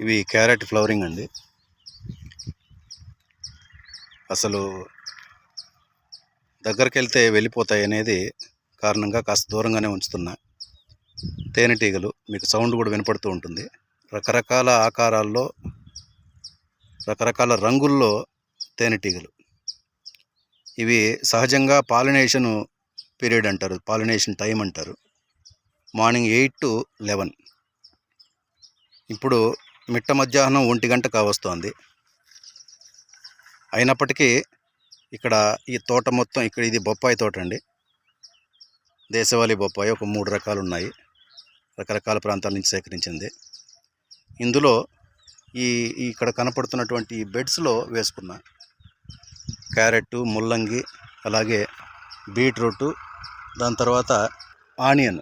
ఇవి carrot flowering అండి. అసలు దగ్గరికి వెళ్తే వెళ్ళిపోతాయి అనేది కారణంగా కాస్త దూరంగానే ఉంచుతున్నా. తేనెటీగలు మీకు సౌండ్ కూడా వినపడుతూ ఉంటుంది. రకరకాల ఆకారాల్లో రకరకాల రంగుల్లో తేనెటీగలు ఇవి సహజంగా పాలినేషన్ పీరియడ్ అంటారు పాలినేషన్ టైం అంటారు. Morning eight to eleven. ఇప్పుడు మిట్ట మధ్యాహ్నం ఒంటి గంట కావస్తోంది. అయినప్పటికీ ఇక్కడ ఈ తోట మొత్తం ఇక్కడ ఇది బొప్పాయి తోట అండి. దేశవాళీ బొప్పాయి ఒక మూడు రకాలు ఉన్నాయి. రకరకాల ప్రాంతాల నుంచి సేకరించింది. ఇందులో ఈ ఇక్కడ కనపడుతున్నటువంటి ఈ బెడ్స్లో వేసుకున్న. క్యారెట్ ముల్లంగి అలాగే బీట్రూటు దాని తర్వాత ఆనియన్.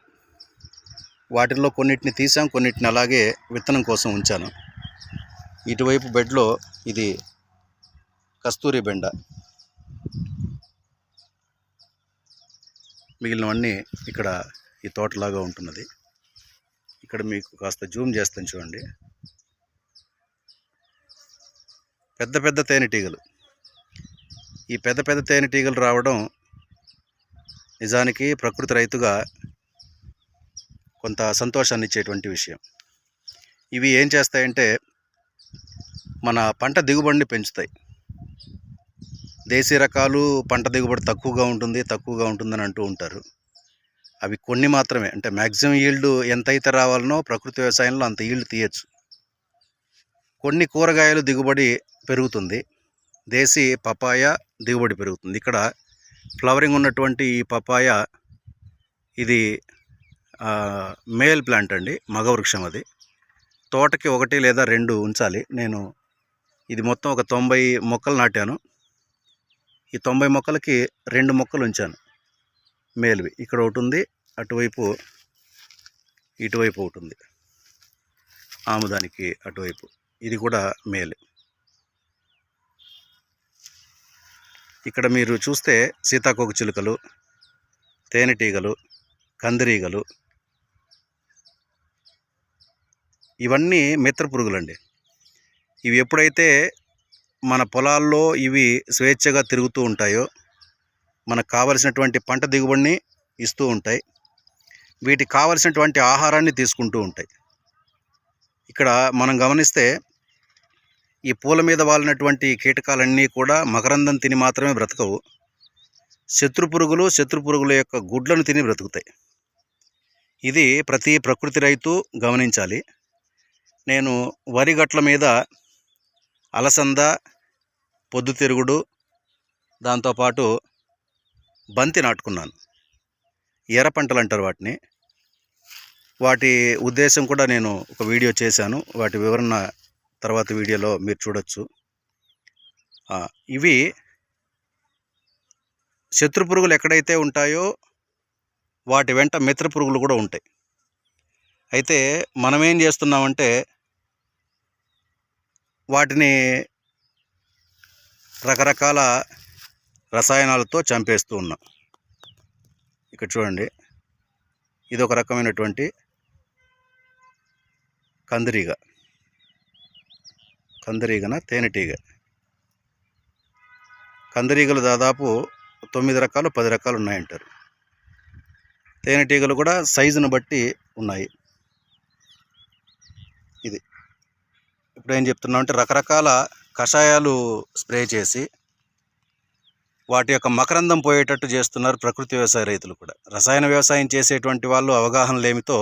వాటిల్లో కొన్నిటిని తీసాం కొన్నిటిని అలాగే విత్తనం కోసం ఉంచాను. ఇటువైపు బెడ్లో ఇది కస్తూరి బెండ. మిగిలినవన్నీ ఇక్కడ ఈ తోటలాగా ఉంటున్నది. ఇక్కడ మీకు కాస్త జూమ్ చేస్తాను చూడండి. పెద్ద పెద్ద తేనెటీగలు ఈ పెద్ద పెద్ద తేనెటీగలు రావడం నిజానికి ప్రకృతి రైతుగా కొంత సంతోషాన్ని ఇచ్చేటువంటి విషయం. ఇవి ఏం చేస్తాయంటే మన పంట దిగుబడిని పెంచుతాయి. దేశీ రకాలు పంట దిగుబడి తక్కువగా ఉంటుంది తక్కువగా ఉంటుందని అంటూ ఉంటారు. అవి కొన్ని మాత్రమే. అంటే మ్యాక్సిమం ఈల్డ్ ఎంతైతే రావాలనో ప్రకృతి వ్యవసాయంలో అంత ఈల్డ్ తీయచ్చు. కొన్ని కూరగాయలు దిగుబడి పెరుగుతుంది. దేశీ పపాయ దిగుబడి పెరుగుతుంది. ఇక్కడ ఫ్లవరింగ్ ఉన్నటువంటి ఈ పపాయ ఇది మేల్ ప్లాంట్ అండి మగ వృక్షం అది. తోటకి ఒకటి లేదా రెండు ఉంచాలి. నేను ఇది మొత్తం ఒక తొంభై మొక్కలు నాటాను. ఈ తొంభై మొక్కలకి రెండు మొక్కలు ఉంచాను మేల్వి. ఇక్కడ ఒకటి ఉంది అటువైపు ఇటువైపు ఒకటి ఉంది. ఆముదానికి అటువైపు. ఇది కూడా మేల్. ఇక్కడ మీరు చూస్తే సీతాకోక చిలుకలు తేనెటీగలు కందిరీగలు ఇవన్నీ మిత్ర పురుగులండి. ఇవి ఎప్పుడైతే మన పొలాల్లో ఇవి స్వేచ్ఛగా తిరుగుతూ ఉంటాయో మనకు కావలసినటువంటి పంట దిగుబడిని ఇస్తూ ఉంటాయి. వీటికి కావలసినటువంటి ఆహారాన్ని తీసుకుంటూ ఉంటాయి. ఇక్కడ మనం గమనిస్తే ఈ పూల మీద వాలినటువంటి కీటకాలన్నీ కూడా మకరందం తిని మాత్రమే బ్రతకవు. శత్రు పురుగులు శత్రు పురుగుల యొక్క గుడ్లను తిని బ్రతుకుతాయి. ఇది ప్రతి ప్రకృతి రైతు గమనించాలి. నేను వరి గట్ల మీద అలసంద పొద్దుతిరుగుడు దాంతోపాటు బంతి నాటుకున్నాను. ఎర్ర పంటలు అంటారు వాటిని. వాటి ఉద్దేశం కూడా నేను ఒక వీడియో చేశాను. వాటి వివరణ తర్వాత వీడియోలో మీరు చూడొచ్చు. ఇవి శత్రు పురుగులు ఎక్కడైతే ఉంటాయో వాటి వెంట మిత్ర పురుగులు కూడా ఉంటాయి. అయితే మనం ఏం చేస్తున్నామంటే వాటిని రకరకాల రసాయనాలతో చంపేస్తూ ఉన్నాం. ఇక్కడ చూడండి. ఇది ఒక రకమైనటువంటి కందిరీగ. కందిరీగన తేనెటీగ. కందిరీగలు దాదాపు తొమ్మిది రకాలు పది రకాలు ఉన్నాయంటారు. తేనెటీగలు కూడా సైజును బట్టి ఉన్నాయి. ఇప్పుడు ఏం చెప్తున్నామంటే రకరకాల కషాయాలు స్ప్రే చేసి వాటి యొక్క మకరందం పోయేటట్టు చేస్తున్నారు ప్రకృతి వ్యవసాయ రైతులు కూడా. రసాయన వ్యవసాయం చేసేటువంటి వాళ్ళు అవగాహన లేమితో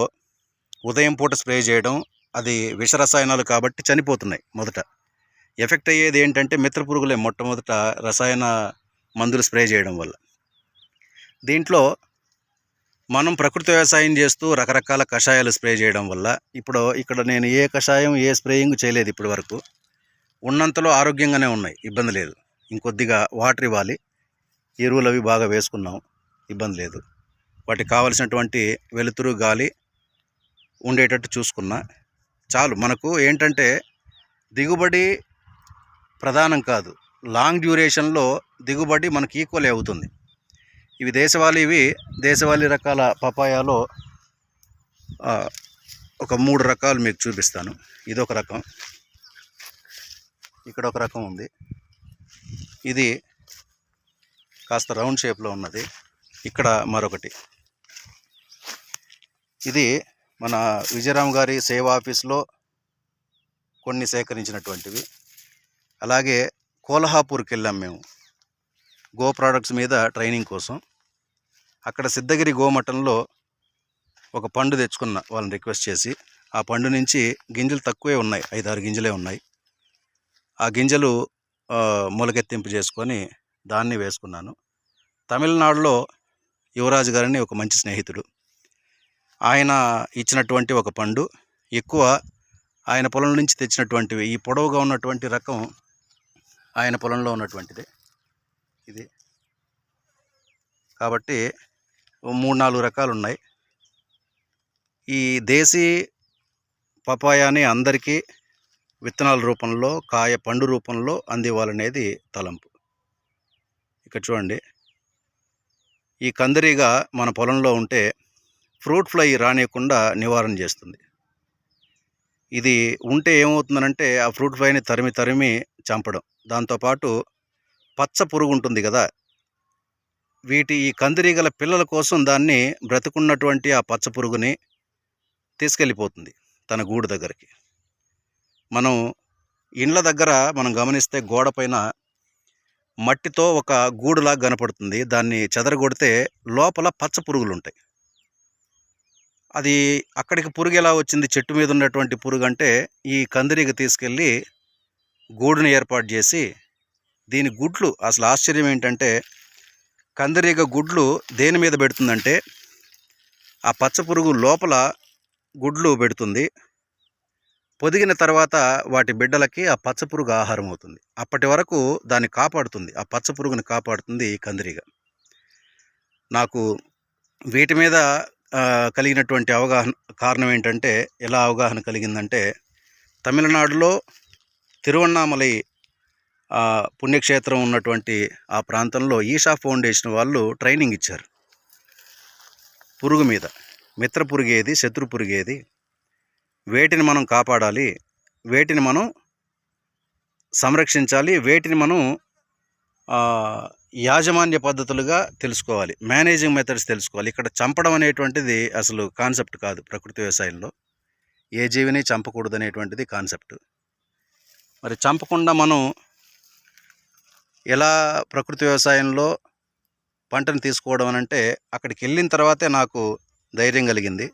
ఉదయం పూట స్ప్రే చేయడం అది విష రసాయనాలు కాబట్టి చనిపోతున్నాయి మొదట. ఎఫెక్ట్ అయ్యేది ఏంటంటే మిత్ర పురుగులే మొట్టమొదట రసాయన మందులు స్ప్రే చేయడం వల్ల. దీంట్లో మనం ప్రకృతి వ్యవసాయం చేస్తూ రకరకాల కషాయాలు స్ప్రే చేయడం వల్ల ఇప్పుడు ఇక్కడ నేను ఏ కషాయం ఏ స్ప్రేయింగ్ చేయలేదు ఇప్పటి వరకు. ఉన్నంతలో ఆరోగ్యంగానే ఉన్నాయి ఇబ్బంది లేదు. ఇంకొద్దిగా వాటర్ ఇవ్వాలి. ఎరువులు అవి బాగా వేసుకున్నాం ఇబ్బంది లేదు. వాటికి కావలసినటువంటి వెలుతురు గాలి ఉండేటట్టు చూసుకున్నా చాలు. మనకు ఏంటంటే దిగుబడి ప్రధానం కాదు. లాంగ్ డ్యూరేషన్లో దిగుబడి మనకి ఈక్వల్ అవుతుంది. ఇవి దేశవాళీ ఇవి దేశవాళీ రకాల పపాయాలో ఒక మూడు రకాలు మీకు చూపిస్తాను. ఇది ఒక రకం. ఇక్కడ ఒక రకం ఉంది. ఇది కాస్త రౌండ్ షేప్లో ఉన్నది. ఇక్కడ మరొకటి. ఇది మన విజయరామ్ గారి సేవా ఆఫీస్లో కొన్ని సేకరించినటువంటివి. అలాగే కోల్హాపూర్కి వెళ్ళాం మేము. గో ప్రోడక్ట్స్ మీద ట్రైనింగ్ కోసం. అక్కడ సిద్ధగిరి గోమఠంలో ఒక పండు తెచ్చుకున్న వాళ్ళని రిక్వెస్ట్ చేసి. ఆ పండు నుంచి గింజలు తక్కువే ఉన్నాయి. ఐదారు గింజలే ఉన్నాయి. ఆ గింజలు మొలకెత్తింపు చేసుకొని దాన్ని వేసుకున్నాను. తమిళనాడులో యువరాజు గారిని ఒక మంచి స్నేహితుడు. ఆయన ఇచ్చినటువంటి ఒక పండు ఎక్కువ ఆయన పొలం నుంచి తెచ్చినటువంటివి ఈ పొడవుగా ఉన్నటువంటి రకం ఆయన పొలంలో ఉన్నటువంటిది. ఇది. కాబట్టి మూడు నాలుగు రకాలు ఉన్నాయి ఈ దేశీ పపాయాని అందరికీ విత్తనాల రూపంలో కాయ పండు రూపంలో అందివ్వాలనేది తలంపు. ఇక్కడ చూడండి. ఈ కందిరీగా మన పొలంలో ఉంటే ఫ్రూట్ ఫ్లై రానియకుండా నివారణ చేస్తుంది. ఇది ఉంటే ఏమవుతుందనంటే ఆ ఫ్రూట్ ఫ్లైని తరిమి తరిమి చంపడం. దాంతోపాటు పచ్చ పురుగు ఉంటుంది కదా వీటి ఈ కందిరీగల పిల్లల కోసం దాన్ని బ్రతుకున్నటువంటి ఆ పచ్చ పురుగుని తీసుకెళ్ళిపోతుంది తన గూడు దగ్గరికి. మనం ఇండ్ల దగ్గర మనం గమనిస్తే గోడ పైన మట్టితో ఒక గూడులాగా కనపడుతుంది. దాన్ని చెదరగొడితే లోపల పచ్చ పురుగులు ఉంటాయి అది అక్కడికి పురుగు ఎలా వచ్చింది? చెట్టు మీద ఉన్నటువంటి పురుగు అంటే ఈ కందిరీగ తీసుకెళ్ళి గూడుని ఏర్పాటు చేసి దీని గుడ్లు అసలు ఆశ్చర్యం ఏంటంటే కందిరీగ గుడ్లు దేని మీద పెడుతుందంటే ఆ పచ్చ పురుగు లోపల గుడ్లు పెడుతుంది. పొదిగిన తర్వాత వాటి బిడ్డలకి ఆ పచ్చ పురుగు ఆహారం అవుతుంది. అప్పటి వరకు దాన్ని కాపాడుతుంది. ఆ పచ్చ పురుగుని కాపాడుతుంది కందిరీగ. నాకు వీటి మీద కలిగినటువంటి అవగాహన కారణం ఏంటంటే ఎలా అవగాహన కలిగిందంటే తమిళనాడులో తిరువన్నామలై పుణ్యక్షేత్రం ఉన్నటువంటి ఆ ప్రాంతంలో ఈషా ఫౌండేషన్ వాళ్ళు ట్రైనింగ్ ఇచ్చారు. పురుగు మీద మిత్ర పురుగేది శత్రు పురుగేది వేటిని మనం కాపాడాలి వేటిని మనం సంరక్షించాలి వేటిని మనం యాజమాన్య పద్ధతులుగా తెలుసుకోవాలి మేనేజింగ్ మెథడ్స్ తెలుసుకోవాలి. ఇక్కడ చంపడం అనేటువంటిది అసలు కాన్సెప్ట్ కాదు ప్రకృతి వ్యవసాయంలో. ఏ జీవిని చంపకూడదు అనేటువంటిది కాన్సెప్ట్. మరి చంపకుండా మనం ఎలా ప్రకృతి వ్యవసాయంలో పంటను తీసుకోవడం అని అంటే అక్కడికి వెళ్ళిన తర్వాతే నాకు ధైర్యం కలిగింది.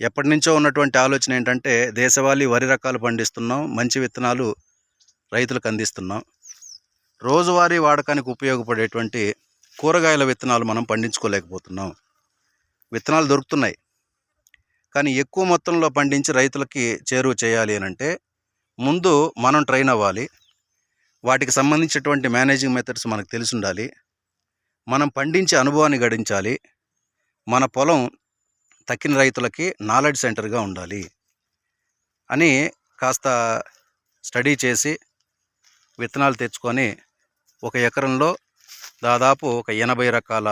ఎప్పటి నుంచో ఉన్నటువంటి ఆలోచన ఏంటంటే దేశవాళీ వరి రకాలు పండిస్తున్నాం మంచి విత్తనాలు రైతులకు అందిస్తున్నాం. రోజువారీ వాడకానికి ఉపయోగపడేటువంటి కూరగాయల విత్తనాలు మనం పండించుకోలేకపోతున్నాం. విత్తనాలు దొరుకుతున్నాయి. కానీ ఎక్కువ మొత్తంలో పండించి రైతులకి చేరువ చేయాలి అని అంటే ముందు మనం ట్రైన్ అవ్వాలి. వాటికి సంబంధించినటువంటి మేనేజింగ్ మెథడ్స్ మనకు తెలిసి ఉండాలి మనం పండించే అనుభవాన్ని గడించాలి. మన పొలం తక్కిన రైతులకి నాలెడ్జ్ సెంటర్గా ఉండాలి అని కాస్త స్టడీ చేసి విత్తనాలు తెచ్చుకొని ఒక ఎకరంలో దాదాపు ఒక ఎనభై రకాల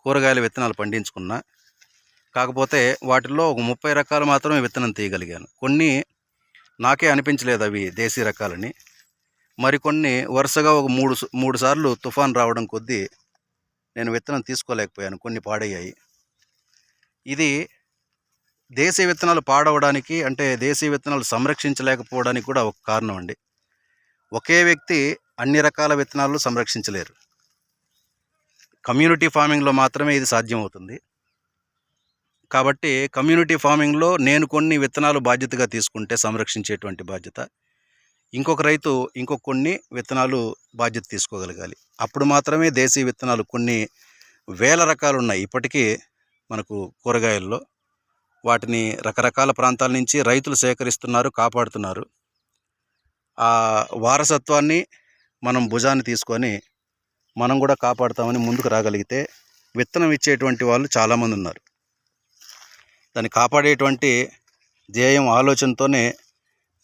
కూరగాయల విత్తనాలు పండించుకున్నా. కాకపోతే వాటిల్లో ఒక ముప్పై రకాలు మాత్రమే విత్తనం తీయగలిగాను. కొన్ని నాకే అనిపించలేదు అవి దేశీ రకాలని. మరికొన్ని వరుసగా ఒక మూడు మూడు సార్లు తుఫాన్ రావడం కొద్దీ నేను విత్తనం తీసుకోలేకపోయాను. కొన్ని పాడయ్యాయి. ఇది దేశీయ విత్తనాలు పాడవడానికి అంటే దేశీయ విత్తనాలు సంరక్షించలేకపోవడానికి కూడా ఒక కారణం అండి. ఒకే వ్యక్తి అన్ని రకాల విత్తనాలు సంరక్షించలేరు. కమ్యూనిటీ ఫార్మింగ్లో మాత్రమే ఇది సాధ్యమవుతుంది. కాబట్టి కమ్యూనిటీ ఫార్మింగ్లో నేను కొన్ని విత్తనాలు బాధ్యతగా తీసుకుంటే సంరక్షించేటువంటి బాధ్యత. ఇంకొక రైతు ఇంకొక కొన్ని విత్తనాలు బాధ్యత తీసుకోగలగాలి. అప్పుడు మాత్రమే దేశీయ విత్తనాలు కొన్ని వేల రకాలు ఉన్నాయి ఇప్పటికీ మనకు కూరగాయల్లో వాటిని రకరకాల ప్రాంతాల నుంచి రైతులు సేకరిస్తున్నారు కాపాడుతున్నారు. ఆ వారసత్వాన్ని మనం భుజాన్ని తీసుకొని మనం కూడా కాపాడుతామని ముందుకు రాగలిగితే విత్తనం ఇచ్చేటువంటి వాళ్ళు చాలామంది ఉన్నారు. దాన్ని కాపాడేటువంటి ధ్యేయం ఆలోచనతోనే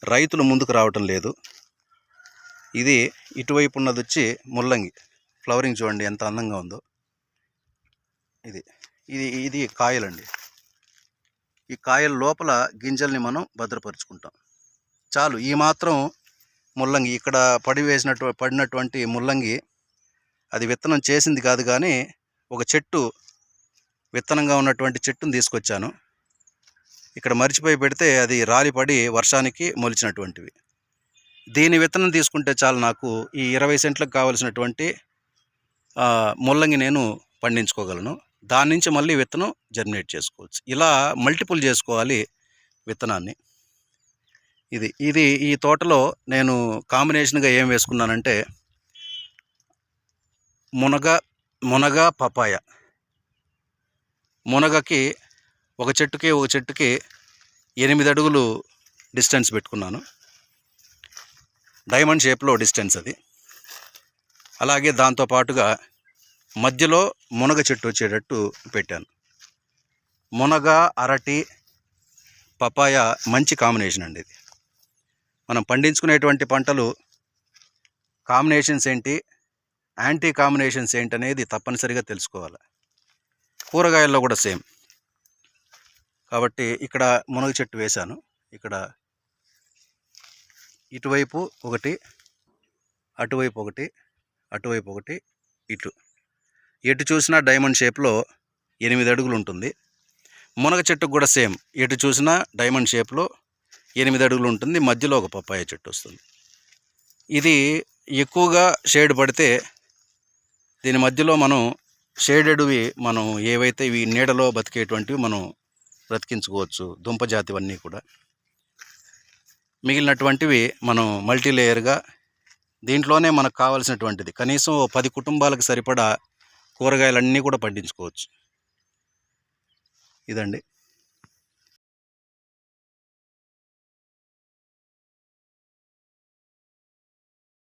రైతులు ముందుకు రావటం లేదు. ఇది ఇటువైపు ఉన్నది వచ్చి ముల్లంగి. ఫ్లవరింగ్ చూడండి ఎంత అందంగా ఉందో. ఇది ఇది ఇది కాయలండి. ఈ కాయల లోపల గింజల్ని మనం భద్రపరుచుకుంటాం. చాలు ఈ మాత్రం ముల్లంగి ఇక్కడ పడి పడినటువంటి ముల్లంగి అది విత్తనం చేసింది కాదు కానీ ఒక చెట్టు విత్తనంగా ఉన్నటువంటి చెట్టును తీసుకొచ్చాను. ఇక్కడ మర్చిపోయి పెడితే అది రాలిపడి వర్షానికి మొలిచినటువంటివి. దీని విత్తనం తీసుకుంటే చాలు నాకు ఈ ఇరవై సెంట్లకు కావలసినటువంటి ముల్లంగి నేను పండించుకోగలను. దాని నుంచి మళ్ళీ విత్తనం జర్మినేట్ చేసుకోవచ్చు. ఇలా మల్టిపుల్ చేసుకోవాలి విత్తనాన్ని. ఇది ఇది ఈ తోటలో నేను కాంబినేషన్గా ఏం వేసుకున్నానంటే మునగ మునగ పపాయ. మునగకి ఒక చెట్టుకి ఒక చెట్టుకి ఎనిమిది అడుగులు డిస్టెన్స్ పెట్టుకున్నాను. డైమండ్ షేప్లో డిస్టెన్స్ అది. అలాగే దాంతో పాటుగా మధ్యలో మునగ చెట్టు వచ్చేటట్టు పెట్టాను. మునగ అరటి పపాయ మంచి కాంబినేషన్ అండి ఇది. మనం పండించుకునేటువంటి పంటలు కాంబినేషన్స్ ఏంటి యాంటీ కాంబినేషన్స్ ఏంటి అనేది తప్పనిసరిగా తెలుసుకోవాలి. కూరగాయల్లో కూడా సేమ్. కాబట్టి ఇక్కడ మునగ చెట్టు వేశాను. ఇక్కడ ఇటువైపు ఒకటి అటువైపు ఒకటి అటువైపు ఒకటి ఇటు ఎటు చూసినా డైమండ్ షేప్లో ఎనిమిది అడుగులు ఉంటుంది. మునగ చెట్టుకు కూడా సేమ్. ఎటు చూసినా డైమండ్ షేప్లో ఎనిమిది అడుగులు ఉంటుంది. మధ్యలో ఒక పప్పాయ చెట్టు వస్తుంది. ఇది ఎక్కువగా షేడ్ పడితే దీని మధ్యలో మనం షేడెడ్వి మనం ఏవైతే ఇవి నీడలో బతికేటువంటివి మనం బ్రతికించుకోవచ్చు దుంప జాతివన్నీ కూడా. మిగిలినటువంటివి మనం మల్టీ లేయర్గా దీంట్లోనే మనకు కావాల్సినటువంటిది. కనీసం పది కుటుంబాలకు సరిపడా కూరగాయలన్నీ కూడా పండించుకోవచ్చు. ఇదండి.